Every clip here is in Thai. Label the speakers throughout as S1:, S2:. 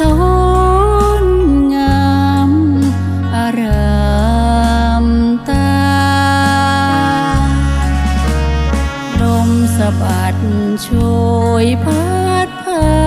S1: ทนงามอารามตา ลมสะบัดโชยพัดพา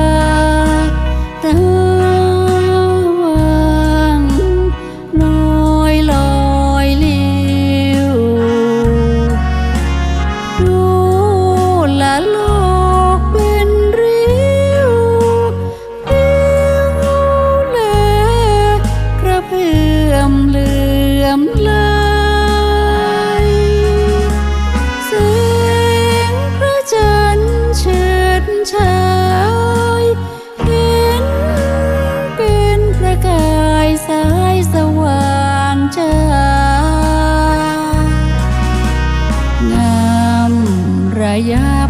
S1: Yeah.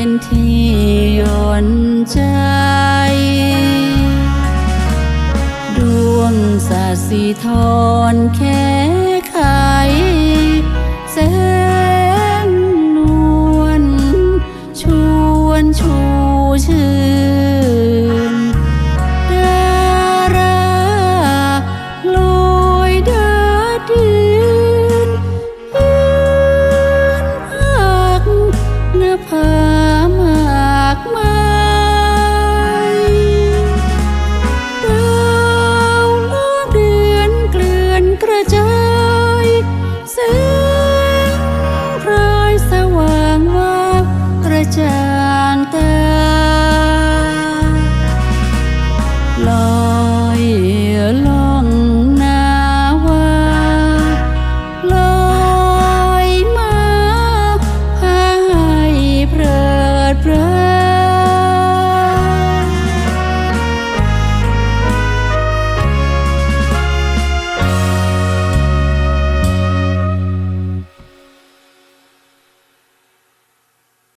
S1: เป็นที่ย่อนใจ ดวงสาสีทอนแค่